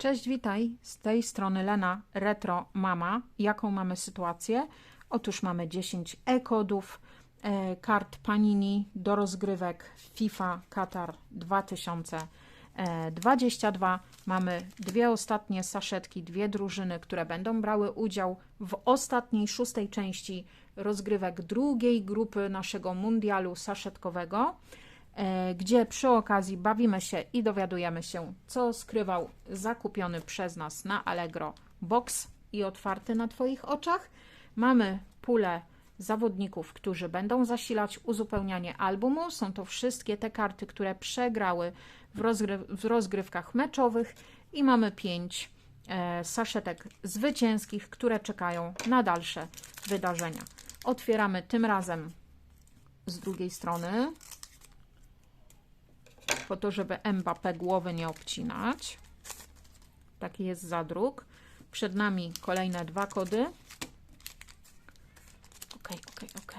Cześć, witaj. Z tej strony Lena Retro Mama. Jaką mamy sytuację? Otóż mamy 10 e-kodów, e, kart Panini do rozgrywek FIFA Qatar 2022. Mamy dwie ostatnie saszetki, dwie drużyny, które będą brały udział w ostatniej, szóstej części rozgrywek drugiej grupy naszego mundialu saszetkowego gdzie przy okazji bawimy się i dowiadujemy się, co skrywał zakupiony przez nas na Allegro box i otwarty na Twoich oczach. Mamy pulę zawodników, którzy będą zasilać uzupełnianie albumu. Są to wszystkie te karty, które przegrały w, rozgry w rozgrywkach meczowych i mamy pięć e, saszetek zwycięskich, które czekają na dalsze wydarzenia. Otwieramy tym razem z drugiej strony po to, żeby Mbappé głowy nie obcinać. Taki jest zadruk. Przed nami kolejne dwa kody. Ok, ok, ok.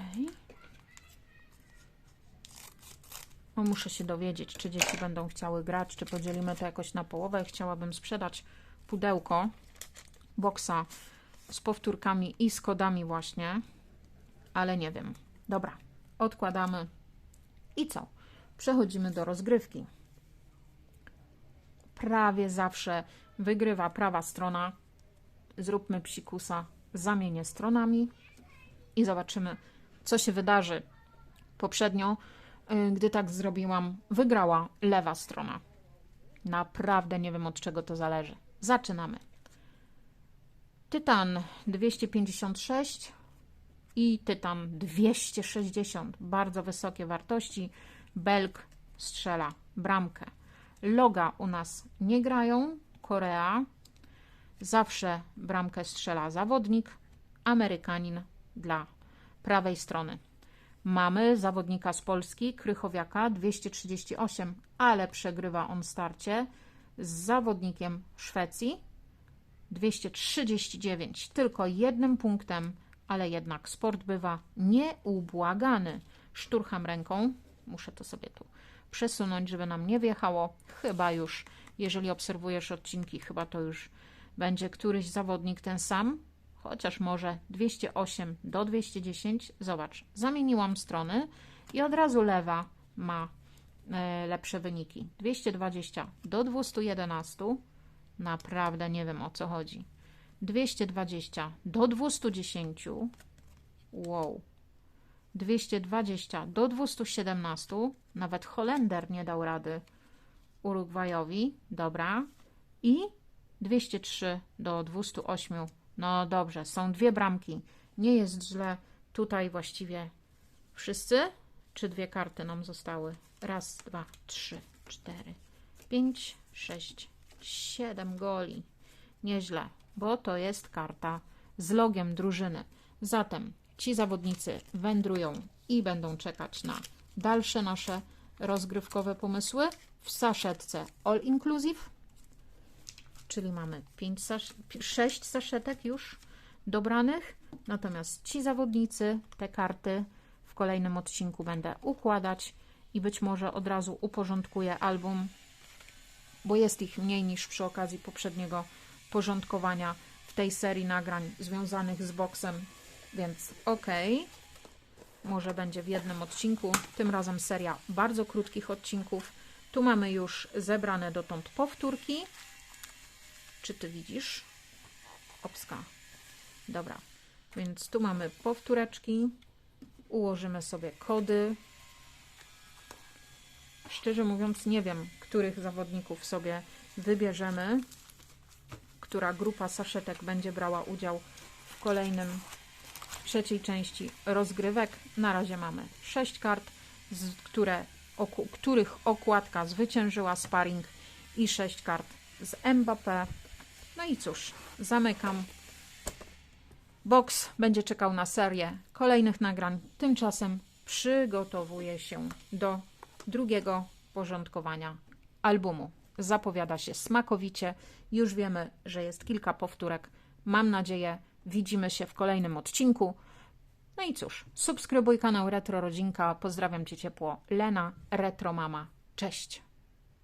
O, muszę się dowiedzieć, czy dzieci będą chciały grać, czy podzielimy to jakoś na połowę. Chciałabym sprzedać pudełko boksa z powtórkami i z kodami właśnie, ale nie wiem. Dobra, odkładamy. I co? Przechodzimy do rozgrywki. Prawie zawsze wygrywa prawa strona. Zróbmy psikusa, zamienię stronami i zobaczymy, co się wydarzy. Poprzednio, y, gdy tak zrobiłam, wygrała lewa strona. Naprawdę nie wiem, od czego to zależy. Zaczynamy. Tytan 256 i Tytan 260. Bardzo wysokie wartości. Belk strzela bramkę. Loga u nas nie grają. Korea. Zawsze bramkę strzela zawodnik. Amerykanin dla prawej strony. Mamy zawodnika z Polski, Krychowiaka 238, ale przegrywa on starcie z zawodnikiem Szwecji 239. Tylko jednym punktem, ale jednak sport bywa nieubłagany. Szturcham ręką, muszę to sobie tu przesunąć, żeby nam nie wjechało. Chyba już, jeżeli obserwujesz odcinki, chyba to już będzie któryś zawodnik ten sam, chociaż może 208 do 210. Zobacz, zamieniłam strony i od razu lewa ma e, lepsze wyniki. 220 do 211. Naprawdę nie wiem o co chodzi. 220 do 210. Wow. 220 do 217. Nawet Holender nie dał rady Urugwajowi. Dobra. I 203 do 208. No dobrze, są dwie bramki. Nie jest źle. Tutaj właściwie wszyscy. Czy dwie karty nam zostały? Raz, dwa, trzy, cztery, pięć, sześć, siedem goli. Nieźle, bo to jest karta z logiem drużyny. Zatem ci zawodnicy wędrują i będą czekać na dalsze nasze rozgrywkowe pomysły. W saszetce All Inclusive, czyli mamy 5 sasz 6 saszetek już dobranych, natomiast ci zawodnicy, te karty w kolejnym odcinku będę układać i być może od razu uporządkuję album, bo jest ich mniej niż przy okazji poprzedniego porządkowania w tej serii nagrań związanych z boksem, więc ok. Może będzie w jednym odcinku. Tym razem seria bardzo krótkich odcinków. Tu mamy już zebrane dotąd powtórki. Czy ty widzisz? Opska. Dobra. Więc tu mamy powtóreczki. Ułożymy sobie kody. Szczerze mówiąc, nie wiem, których zawodników sobie wybierzemy, która grupa saszetek będzie brała udział w kolejnym trzeciej części rozgrywek. Na razie mamy 6 kart, z które, oku, których okładka zwyciężyła sparring i 6 kart z Mbappé. No i cóż, zamykam. Box będzie czekał na serię kolejnych nagrań. Tymczasem przygotowuję się do drugiego porządkowania albumu. Zapowiada się smakowicie. Już wiemy, że jest kilka powtórek. Mam nadzieję, Widzimy się w kolejnym odcinku. No i cóż, subskrybuj kanał Retro Rodzinka. Pozdrawiam Cię ciepło. Lena, Retro Mama. Cześć!